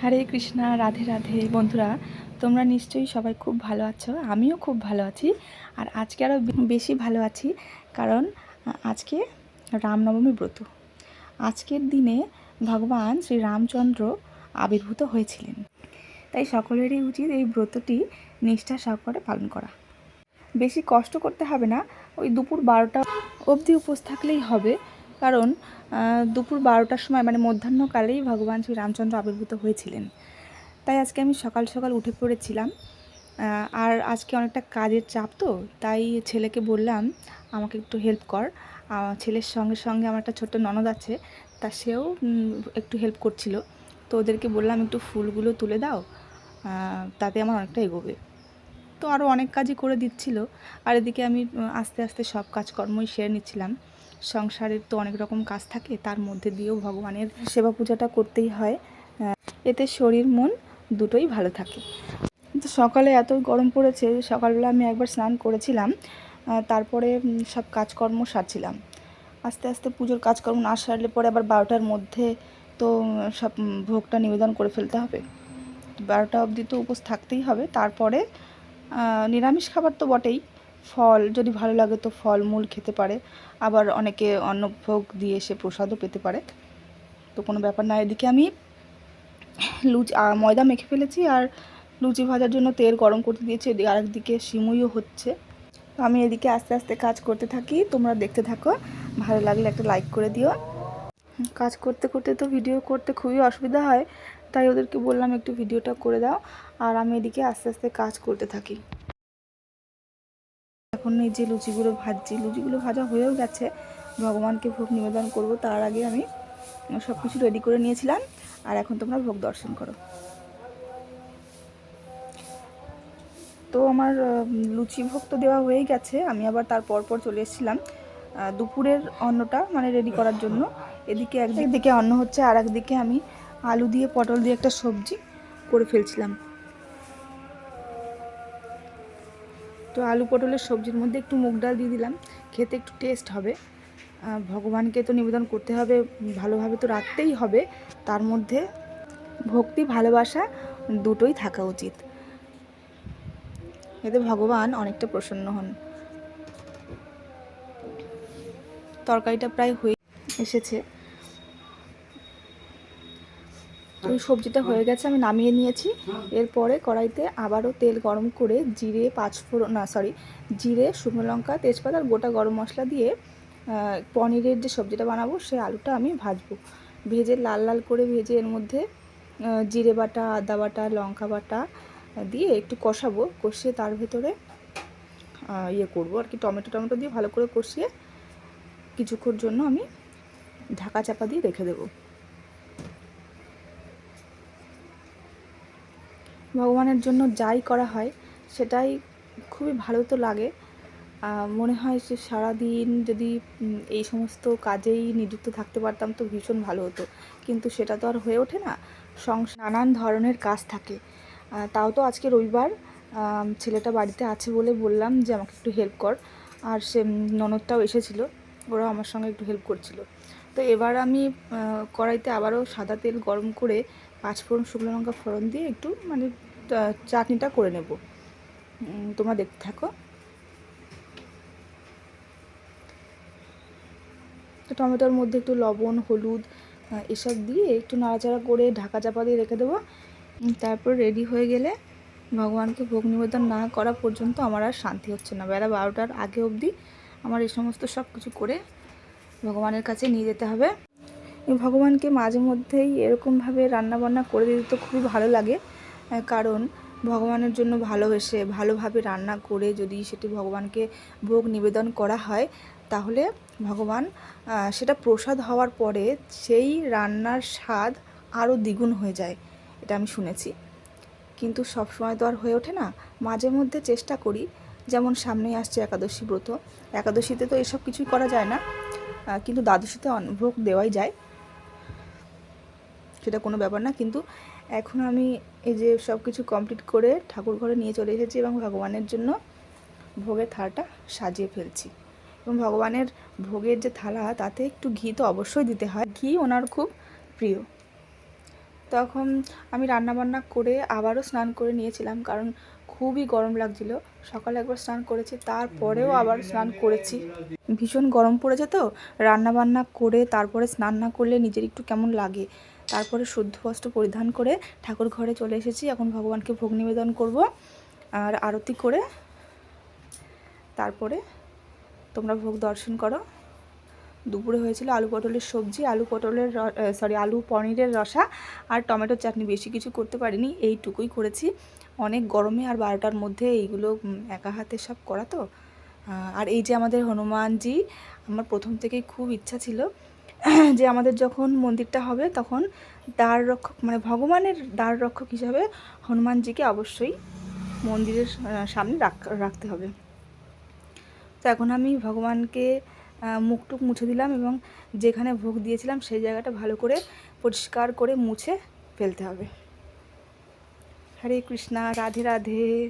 হরে কৃষ্ণা, রাধে রাধে। বন্ধুরা, তোমরা নিশ্চয়ই সবাই খুব ভালো আছো, আমিও খুব ভালো আছি। আর আজকে আরও বেশি ভালো আছি, কারণ আজকে রামনবমী ব্রত। আজকের দিনে ভগবান শ্রী রামচন্দ্র আবির্ভূত হয়েছিলেন। তাই সকলেরই উচিত এই ব্রতটি নিষ্ঠা সহকারে পালন করা। বেশি কষ্ট করতে হবে না, ওই দুপুর বারোটা অবধি উপোস থাকলেই হবে। কারণ দুপুর বারোটার সময় মানে মধ্যাহ্নকালেই ভগবান শ্রী রামচন্দ্র আবির্ভূত হয়েছিলেন। তাই আজকে আমি সকাল সকাল উঠে পড়েছিলাম। আর আজকে অনেকটা কাজের চাপ তো, তাই ছেলেকে বললাম, আমাকে একটু হেল্প কর। ছেলের সঙ্গে সঙ্গে আমার একটা ছোট্ট ননদ আছে, তা সেও একটু হেল্প করছিল। তো ওদেরকে বললাম, একটু ফুলগুলো তুলে দাও তাতে আমার অনেকটা এগোবে। তো আরও অনেক কাজই করে দিচ্ছিল। আর এদিকে আমি, আস্তে আস্তে সব কাজকর্মই সেরে নিচ্ছিলাম। সংসারের তো অনেক রকম কাজ থাকে, তার মধ্যে দিয়েও ভগবানের সেবা পূজাটা করতেই হয়। এতে শরীর, মন দুটোই ভালো থাকে। তো সকালে এত গরম পড়েছে, সকালবেলা আমি একবার স্নান করেছিলাম তারপরে সব কাজকর্ম সারছিলাম। আস্তে আস্তে পুজোর কাজকর্ম না সারলে পরে আবার বারোটার মধ্যে তো সব ভোগটা নিবেদন করে ফেলতে হবে। বারোটা অবধি তো উপোস থাকতেই হবে, তারপরে নিরামিষ খাবার তো বটেই। ফল, যদি ভালো লাগে তো ফল মূল খেতে পারে। আবার অনেকে অন্নভোগ দিয়ে সে প্রসাদও পেতে পারে। তো কোনো ব্যাপার না, এদিকে আমি লুচি ময়দা মেখে ফেলেছি আর লুচি ভাজার জন্য তেল গরম করতে দিয়েছি। এদিকে আরেকদিকে সিমুইও হচ্ছে। তো আমি এদিকে আস্তে আস্তে কাজ করতে থাকি। তোমরা দেখতে থাকো। ভালো লাগলে একটা লাইক করে দিও। কাজ করতে করতে তো ভিডিও করতে খুবই অসুবিধা হয়। তাই ওদেরকে বললাম একটু ভিডিওটা করে দাও। আর আমি এদিকে আস্তে আস্তে কাজ করতে থাকি। এখন এই যে লুচিগুলো ভাজছি, লুচিগুলো ভাজা হয়েও গেছে। ভগবানকে ভোগ নিবেদন করব, তার আগে আমি সব কিছু রেডি করে নিয়েছিলাম। আর এখন তোমরা ভোগ দর্শন করো। তো আমার লুচি ভোগ তো দেওয়া হয়েই গেছে। আমি আবার তার পর পর চলে এসেছিলাম। দুপুরের অন্নটা মানে রেডি করার জন্য। এদিকে একদিকে অন্ন হচ্ছে আর একদিকে আমি আলু দিয়ে, পটল দিয়ে একটা সবজি করে ফেলছিলাম। তো আলু পটলের সবজির মধ্যে একটু মুগ ডাল দিয়ে দিলাম। খেতে একটু টেস্ট হবে। ভগবানকে তো নিবেদন করতে হবে, ভালোভাবে তো রাখতেই হবে। তার মধ্যে ভক্তি, ভালোবাসা দুটোই থাকা উচিত। এতে ভগবান অনেকটা প্রসন্ন হন। তরকারিটা প্রায় হয়ে এসেছে। ওই সবজিটা হয়ে গেছে, আমি নামিয়ে নিয়েছি। এরপরে কড়াইতে আবারও তেল গরম করে জিরে, পাঁচফোড়ন, না সরি জিরে, শুকনো লঙ্কা, তেজপাতা আর গোটা গরম মশলা দিয়ে পনিরের যে সবজিটা বানাবো সেই আলুটা আমি ভাজবো। ভেজে লাল লাল করে ভেজে এর মধ্যে জিরে বাটা, আদা বাটা, লঙ্কা বাটা দিয়ে একটু কষাবো। কষিয়ে তার ভেতরে ইয়ে করব আর কি, টমেটো টমেটো দিয়ে ভালো করে কষিয়ে কিছুক্ষণ জন্য আমি ঢাকা চাপা দিয়ে রেখে দেবো। ভগবানের জন্য যাই করা হয়, সেটাই খুবই ভালো তো লাগে। মনে হয় যে সারাদিন যদি এই সমস্ত কাজেই নিযুক্ত থাকতে পারতাম তো ভীষণ ভালো হতো। কিন্তু সেটা তো আর হয়ে ওঠে না, সংসার নানান ধরনের কাজ থাকে। তাও তো আজকে রবিবার ছেলেটা বাড়িতে আছে বলে বললাম যে আমাকে একটু হেল্প কর। আর সে ননদটাও এসেছিল, ওরাও আমার সঙ্গে একটু হেল্প করছিল। তো এবার আমি কড়াইতে আবারও সাদা তেল গরম করে পাঁচফোড়ন শুকনো লঙ্কা ফোড়ন দিয়ে একটু মানে চাটনিটা করে নেব। তোমরা দেখতে থাকো। তো টমেটোর মধ্যে একটু লবণ, হলুদ এসব দিয়ে একটু নাড়াচাড়া করে ঢাকা চাপা দিয়ে রেখে দেবো। তারপর রেডি হয়ে গেলে ভগবানকে ভোগ নিবেদন না করা পর্যন্ত আমার আর শান্তি হচ্ছে না। বেলা বারোটার আগে অবধি আমার এই সমস্ত সব কিছু করে ভগবানের কাছে নিয়ে যেতে হবে। ভগবানকে মাঝে মধ্যেই এরকমভাবে রান্নাবান্না করে দিতে তো খুবই ভালো লাগে কারণ ভগবানের জন্য ভালোবেসে, ভালোভাবে রান্না করে যদি সেটি ভগবানকে ভোগ নিবেদন করা হয়, তাহলে ভগবান সেটা প্রসাদ হওয়ার পরে সেই রান্নার স্বাদ আরও দ্বিগুণ হয়ে যায়, এটা আমি শুনেছি। কিন্তু সব সময় তো আর হয়ে ওঠে না। মাঝে মধ্যে চেষ্টা করি, যেমন সামনেই আসছে একাদশী ব্রত। একাদশীতে তো এসব কিছুই করা যায় না কিন্তু দ্বাদশীতে ভোগ দেওয়াই যায়। সেটা কোনো ব্যাপার না, কিন্তু এখন আমি এই যে সব কিছু কমপ্লিট করে ঠাকুর ঘরে নিয়ে চলে এসেছি এবং ভগবানের জন্য ভোগের থালাটা সাজিয়ে ফেলছি। এবং ভগবানের ভোগের যে থালা, তাতে একটু ঘি তো অবশ্যই দিতে হয়। ঘি ওনার খুব প্রিয়। তখন আমি রান্নাবান্না করে আবারও স্নান করে নিয়েছিলাম কারণ খুবই গরম লাগছিল। সকালে একবার স্নান করেছি, তারপরেও আবার স্নান করেছি। ভীষণ গরম পড়েছে তো রান্না বান্না করে তারপরে স্নান না করলে নিজের একটু কেমন লাগে। তারপরে শুদ্ধ বস্ত্র পরিধান করে ঠাকুর ঘরে চলে এসেছি। এখন ভগবানকে ভোগ নিবেদন করব আর আরতি করে তারপরে তোমরা ভোগ দর্শন করো। দুপুরে হয়েছিল আলু পটলের সবজি, আলু পটলের সরি আলু পনিরের রসা আর টমেটোর চাটনি। বেশি কিছু করতে পারিনি, এইটুকুই করেছি। অনেক গরমে আর বারোটার মধ্যে এইগুলো একা হাতে সব করা তো। আর এই যে আমাদের হনুমানজি, আমার প্রথম থেকেই খুব ইচ্ছা ছিল যে আমাদের যখন মন্দিরটা হবে তখন দ্বার রক্ষক মানে ভগবানের দ্বার রক্ষক হিসাবে হনুমানজিকে অবশ্যই মন্দিরের সামনে রাখ- রাখতে হবে। তো এখন আমি ভগবানকে মুখটুক মুছে দিলাম এবং যেখানে ভোগ দিয়েছিলাম সেই জায়গাটা ভালো করে পরিষ্কার করে মুছে ফেলতে হবে। হরে কৃষ্ণা, রাধে রাধে।